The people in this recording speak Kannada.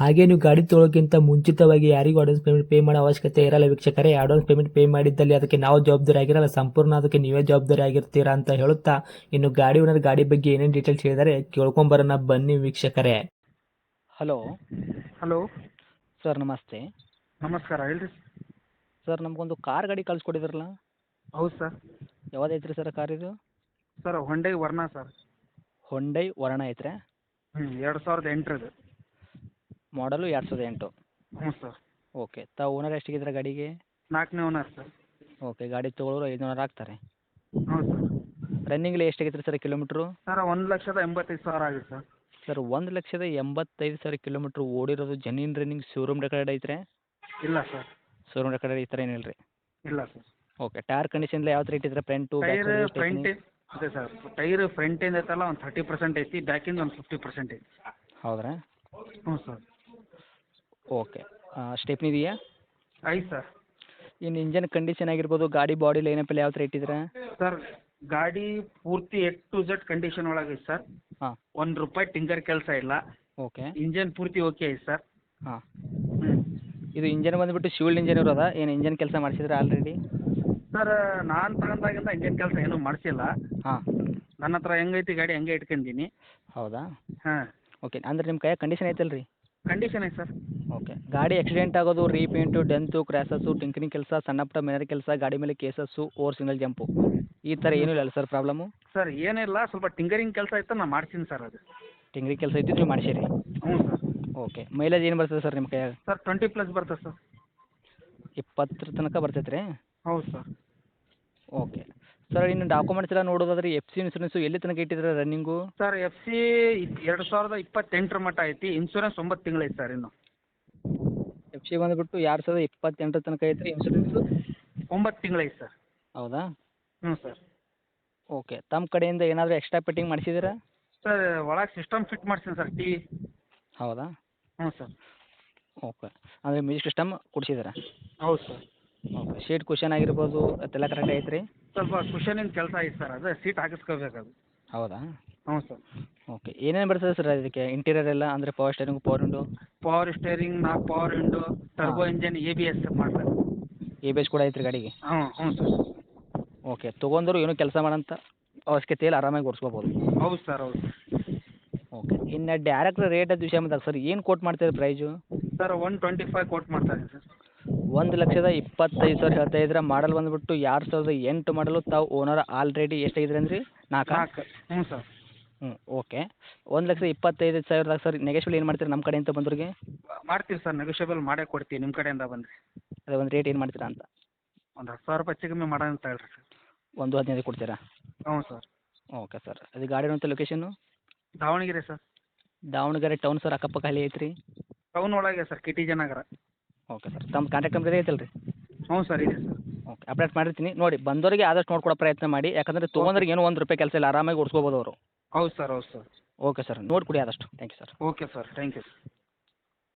ಹಾಗೆ ನೀವು ಗಾಡಿ ತೊಳೋಕ್ಕಿಂತ ಮುಂಚಿತವಾಗಿ ಯಾರಿಗೂ ಅಡ್ವಾನ್ಸ್ ಪೇಮೆಂಟ್ ಪೇ ಮಾಡೋ ಅವಶ್ಯಕತೆ ಇರಲ್ಲ ವೀಕ್ಷಕರೇ. ಅಡ್ವಾನ್ಸ್ ಪೇಮೆಂಟ್ ಪೇ ಮಾಡಿದ್ದಲ್ಲಿ ಅದಕ್ಕೆ ನಾವು ಜವಾಬ್ದಾರಿ ಆಗಿರಲ್ಲ. ಸಂಪೂರ್ಣ ಅದಕ್ಕೆ ನೀವೇ ಜವಾಬ್ದಾರಿ ಆಗಿರ್ತೀರಾ ಅಂತ ಹೇಳುತ್ತಾ ಇನ್ನು ಗಾಡಿ ಓನರ್ ಗಾಡಿ ಬಗ್ಗೆ ಏನೇನು ಡೀಟೇಲ್ಸ್ ಹೇಳಿದರೆ ಕೇಳ್ಕೊಂಬರೋಣ ಬನ್ನಿ ವೀಕ್ಷಕರೇ. ಹಲೋ ಹಲೋ ಸರ್ ನಮಸ್ತೆ. ನಮಸ್ಕಾರ ಹೇಳ್ರಿ ಸರ್ ನಮಗೊಂದು ಕಾರ್ ಗಾಡಿ ಕಳ್ಸ್ಕೊಡಿದ್ರಲ್ಲ? ಹೌದು ಸರ್ ಯಾವ್ದೈತ್ರಿ ಸರ್ ಕಾರ್ ಇದು? Sir Hyundai Verna sir Hyundai Verna ಐತ್ರಿ? ಹ್ಞೂ ಎರಡು ಸಾವಿರದ ಎಂಟರದು. ಮಾಡಲು ಎರಡು ಸಾವಿರದ ಎಂಟು. ಹ್ಞೂ ಸರ್. ಓಕೆ ತಾವು ಓನರ್ ಎಷ್ಟಿಗಿದ್ರೆ ಗಾಡಿಗೆ? ನಾಲ್ಕನೇ ಓನರ್ ಸರ್. ಓಕೆ ಗಾಡಿ ತೊಗೊಳೋರು ಐದು ನೂರು ಆಗ್ತಾರೆ. ಹ್ಞೂ ಸರ್. ರನ್ನಿಂಗ್ಲಿ ಎಷ್ಟಾಗೈತ್ರಿ ಸರ್ ಕಿಲೋಮೀಟ್ರು ಸರ್ ಒಂದು ಲಕ್ಷದ ಎಂಬತ್ತೈದು ಸಾವಿರ ಆಗಿದೆ ಸರ್. ಸರ್ ಒಂದು ಲಕ್ಷದ ಎಂಬತ್ತೈದು ಸಾವಿರ ಕಿಲೋಮೀಟ್ರ್ ಓಡಿರೋದು ಜನೀನ್ ರನ್ನಿಂಗ್ ಶೋರೂಮ್ ರೆಕಾರ್ಡ್ ಐತ್ರಿ? ಇಲ್ಲ ಸರ್. ಶೋರೂಮ್ ರೆಕಾರ್ಡ್ ಈ ಥರ ಏನಿಲ್ಲ ರೀ ಇಲ್ಲ ಸರ್. ಓಕೆ ಟೈರ್ ಕಂಡೀಷನ್ ಯಾವ ರೇಟ್ ಇದ್ರೆ ಫ್ರಂಟು ಟೈರ್ ಫ್ರಂಟ್ ಅದೇ ಸರ್ ಟೈರ್ ಫ್ರಂಟಿಂದ ಐತಲ್ಲ ಒಂದು ಥರ್ಟಿ ಪರ್ಸೆಂಟ್ ಐತಿ ಬ್ಯಾಕಿಂದ ಒಂದು ಫಿಫ್ಟಿ ಪರ್ಸೆಂಟ್ ಐತಿ. ಹೌದ್ರಾ? ಹ್ಞೂ ಸರ್. ಓಕೆ. ಸ್ಟೆಪ್ನಿ ಇದೆಯಾ? ಐತೆ ಸರ್. ಇನ್ನು ಇಂಜನ್ ಕಂಡೀಷನ್ ಆಗಿರ್ಬೋದು ಗಾಡಿ ಬಾಡಿ ಲೈನಪ್ಪಲ್ಲಿ ಯಾವ ಥರ ಇಟ್ಟಿದ್ರೆ ಸರ್ ಗಾಡಿ ಪೂರ್ತಿ ಎಟ್ ಟು ಝೆಡ್ ಕಂಡೀಷನ್ ಒಳಗೆ ಸರ್. ಹಾಂ. ಒಂದು ರೂಪಾಯಿ ಟಿಂಗರ್ ಕೆಲಸ ಇಲ್ಲ. ಓಕೆ. ಇಂಜನ್ ಪೂರ್ತಿ ಓಕೆ ಐತೆ ಸರ್. ಹಾಂ. ಹ್ಞೂ ಇದು ಇಂಜನ್ ಬಂದುಬಿಟ್ಟು ಶಿವಲ್ಡ್ ಇಂಜನ್ ಇರೋದಾ? ಏನು ಇಂಜನ್ ಕೆಲಸ ಮಾಡಿಸಿದ್ರೆ ಆಲ್ರೆಡಿ ಸರ್ ನಾನು ತಗೊಂಡಾಗಿಂದ ಇಂಜನ್ ಕೆಲಸ ಏನೂ ಮಾಡಿಸಿಲ್ಲ. ಹಾಂ. ನನ್ನ ಹತ್ರ ಹೆಂಗೈತಿ ಗಾಡಿ ಹಂಗೆ ಇಟ್ಕೊಂಡೀನಿ. ಹೌದಾ? ಹಾಂ. ಓಕೆ ಅಂದ್ರೆ ನಿಮ್ಮ ಕೈಯಾಗ ಕಂಡೀಷನ್ ಐತಲ್ಲ ರೀ ಕಂಡೀಷನ್ ಐತೆ ಸರ್. ಓಕೆ ಗಾಡಿ ಆಕ್ಸಿಡೆಂಟ್ ಆಗೋದು ರೀಪೇಂಟು ಡೆಂತು ಕ್ರ್ಯಾಸಸ್ಸು ಟಿಂಕರಿಂಗ್ ಕೆಲಸ ಸಣ್ಣ ಪುಟ್ಟ ಮೇನರ್ ಕೆಲಸ ಗಾಡಿ ಮೇಲೆ ಕೇಸಸ್ಸು ಓವರ್ ಸಿಂಗಲ್ ಜಂಪು ಈ ಥರ ಏನೂ ಇಲ್ಲ ಸರ್ ಪ್ರಾಬ್ಲಮ್ಮು ಸರ್ ಏನಿಲ್ಲ ಸ್ವಲ್ಪ ಟಿಂಗರಿಂಗ್ ಕೆಲಸ ಇತ್ತು ನಾನು ಮಾಡ್ತೀನಿ ಸರ್ ಅದು. ಟಿಂಗರಿಂಗ್ ಕೆಲಸ ಇದ್ದು ನೀವು ಮಾಡಿಸಿರಿ? ಹ್ಞೂ ಸರ್ ಓಕೆ ಮೈಲೇಜ್ ಏನು ಬರ್ತದೆ ಸರ್ ನಿಮ್ಮ ಕೈಯಾಗ? ಸರ್ ಟ್ವೆಂಟಿ ಪ್ಲಸ್ ಬರ್ತದೆ ಸರ್ ಇಪ್ಪತ್ತರ ತನಕ ಬರ್ತೈತೆ ರೀ ಹೌದು ಸರ್ ಓಕೆ ಸರ್ ಇನ್ನು ಡಾಕ್ಯುಮೆಂಟ್ಸ್ ಎಲ್ಲ ನೋಡೋದಾದ್ರೆ ಎಫ್ ಸಿ ಇನ್ಸೂರೆನ್ಸು ಎಲ್ಲಿ ತನಕ ಇಟ್ಟಿದ್ರೆ ರನ್ನಿಂಗು ಸರ್ ಎಫ್ ಸಿ ಎರಡು ಸಾವಿರದ ಇಪ್ಪತ್ತೆಂಟರ ಮಟ್ಟ ಐತಿ ಇನ್ಸೂರೆನ್ಸ್ ಒಂಬತ್ತು ತಿಂಗಳು ಐತೆ ಸರ್ ಇನ್ನು. ಎಫ್ ಸಿ ಬಂದುಬಿಟ್ಟು ಎರಡು ಸಾವಿರದ ಇಪ್ಪತ್ತೆಂಟರ ತನಕ ಐತ್ರಿ ಇನ್ಸೂರೆನ್ಸು ಒಂಬತ್ತು ತಿಂಗಳು ಐತೆ ಸರ್. ಹೌದಾ? ಹ್ಞೂ ಸರ್. ಓಕೆ ತಮ್ಮ ಕಡೆಯಿಂದ ಏನಾದರೂ ಎಕ್ಸ್ಟ್ರಾ ಫಿಟ್ಟಿಂಗ್ ಮಾಡಿಸಿದ್ದೀರಾ ಸರ್ ಒಳಗೆ ಸಿಸ್ಟಮ್ ಫಿಟ್ ಮಾಡ್ಸೀನಿ ಸರ್ ಟಿ ವಿ. ಹೌದಾ? ಹ್ಞೂ ಸರ್. ಓಕೆ ಅಂದರೆ ಮ್ಯೂಸಿಕ್ ಸಿಸ್ಟಮ್ ಕೊಡಿಸಿದ್ದೀರಾ ಹೌದು ಸರ್. ಓಕೆ ಸೀಟ್ ಕುಷನ್ ಆಗಿರ್ಬೋದು ಅದೆಲ್ಲ ಕರೆಕ್ಟ್ ಐತೆ ರೀ ಸ್ವಲ್ಪ ಕುಷನಿನ ಕೆಲಸ ಐತೆ ಸರ್ ಅದು ಸೀಟ್ ಹಾಕಿಸ್ಕೋಬೇಕು ಅದು. ಹೌದಾ? ಹ್ಞೂ ಸರ್. ಓಕೆ ಏನೇನು ಬರ್ತದೆ ಸರ್ ಅದಕ್ಕೆ ಇಂಟೀರಿಯರ್ ಎಲ್ಲ ಅಂದರೆ power steering power window power steering ನಾಲ್ಕು power window turbo engine A B S ಮಾಡ್ತಾರೆ ಎ ಬಿ ಎಸ್ ಕೂಡ ಐತ್ರಿ ಗಾಡಿಗೆ? ಹ್ಞೂ ಹ್ಞೂ ಸರ್. ಓಕೆ ತೊಗೊಂಡ್ರು ಏನೂ ಕೆಲಸ ಮಾಡೋಂಥ ಅವಶ್ಯಕತೆ ಇಲ್ಲ ಆರಾಮಾಗಿ ಓಡಿಸ್ಕೋಬೋದು. ಹೌದು ಸರ್ ಹೌದು ಓಕೆ ಇನ್ನು ಡೈರೆಕ್ಟ್ ರೇಟ್ ಅದು ವಿಷಯ ಬಂದಾಗ ಸರ್ ಏನು ಕೋಟ್ ಮಾಡ್ತೀರಿ price sir one twenty five quote ಮಾಡ್ತಾರೆ ಇದ್ದೀನಿ ಸರ್. ಒಂದು ಲಕ್ಷದ ಇಪ್ಪತ್ತೈದು ಸಾವಿರ ಹೇಳ್ತಾ ಇದ್ರೆ ಮಾಡಲ್ ಬಂದುಬಿಟ್ಟು ಎರಡು ಸಾವಿರದ ಎಂಟು ಮಾಡಲು ತಾವು ಓನರ್ ಆಲ್ರೆಡಿ ಎಷ್ಟಾಗಿದ್ರಿ ಅಂದ್ರಿ? ನಾಲ್ಕು? ನಾಲ್ಕು. ಹ್ಞೂ ಸರ್. ಹ್ಞೂ ಓಕೆ ಒಂದು ಲಕ್ಷದ ಇಪ್ಪತ್ತೈದು ಸಾವಿರದಾಗ ಸರ್ ನೆಗೆಶ್ವಲ್ ಏನು ಮಾಡ್ತೀರಾ ನಮ್ಮ ಕಡೆಯಿಂದ ಬಂದವ್ರಿಗೆ? ಮಾಡ್ತೀವಿ ಸರ್ ನೆಗೋಷಿಯಬಲ್ ಮಾಡೇ ಕೊಡ್ತೀವಿ ನಿಮ್ಮ ಕಡೆಯಿಂದ ಬಂದರೆ. ಅದೇ ಒಂದು ರೇಟ್ ಏನು ಮಾಡ್ತೀರಾ ಅಂತ? ಒಂದು ಹತ್ತು ಸಾವಿರ ರೂಪಾಯಿ ಹೆಚ್ಚು ಕಮ್ಮಿ ಮಾಡೋಣ ಅಂತ ಹೇಳ್ರಿ ಸರ್ ಒಂದು ಹದಿನೈದು ಕೊಡ್ತೀರಾ? ಹ್ಞೂ ಸರ್ ಓಕೆ ಸರ್ ಅದು ಗಾಡಿ ಇರುವಂಥ location Davangere sir Davangere town sir ಅಕ್ಕಪಕ್ಕ ಅಲ್ಲಿ ಐತ್ರಿ? ಟೌನ್ ಒಳಗೆ sir T Jayanagar okay sir ತಮ್ಮ ಕಾಂಟ್ಯಾಕ್ಟ್ ನಂಬರ್ ಐತಲ್ಲ ರೀ ಹ್ಞೂ ಸರ್ ಇದೆ ಸರ್ ಓಕೆ ಅಪ್ಡೇಟ್ ಮಾಡಿರ್ತೀನಿ. ನೋಡಿ ಬಂದವರಿಗೆ ಆದಷ್ಟು ನೋಡ್ಕೊಡೋ ಪ್ರಯತ್ನ ಮಾಡಿ. ಯಾಕಂದರೆ ತೊಗೊಂಡ್ರಿಗೆ ಏನೋ ಒಂದು ರೂಪಾಯಿ ಕೆಲಸ ಇಲ್ಲ ಆರಾಮಾಗಿ ಓಡಿಸ್ಕೋಬೋದು ಅವರು. ಹೌದು ಸರ್ ಹೌದು ಸರ್. ಓಕೆ ಸರ್ ನೋಡಿ ಕೊಡಿ ಆದಷ್ಟು. Thank you sir. Okay sir thank you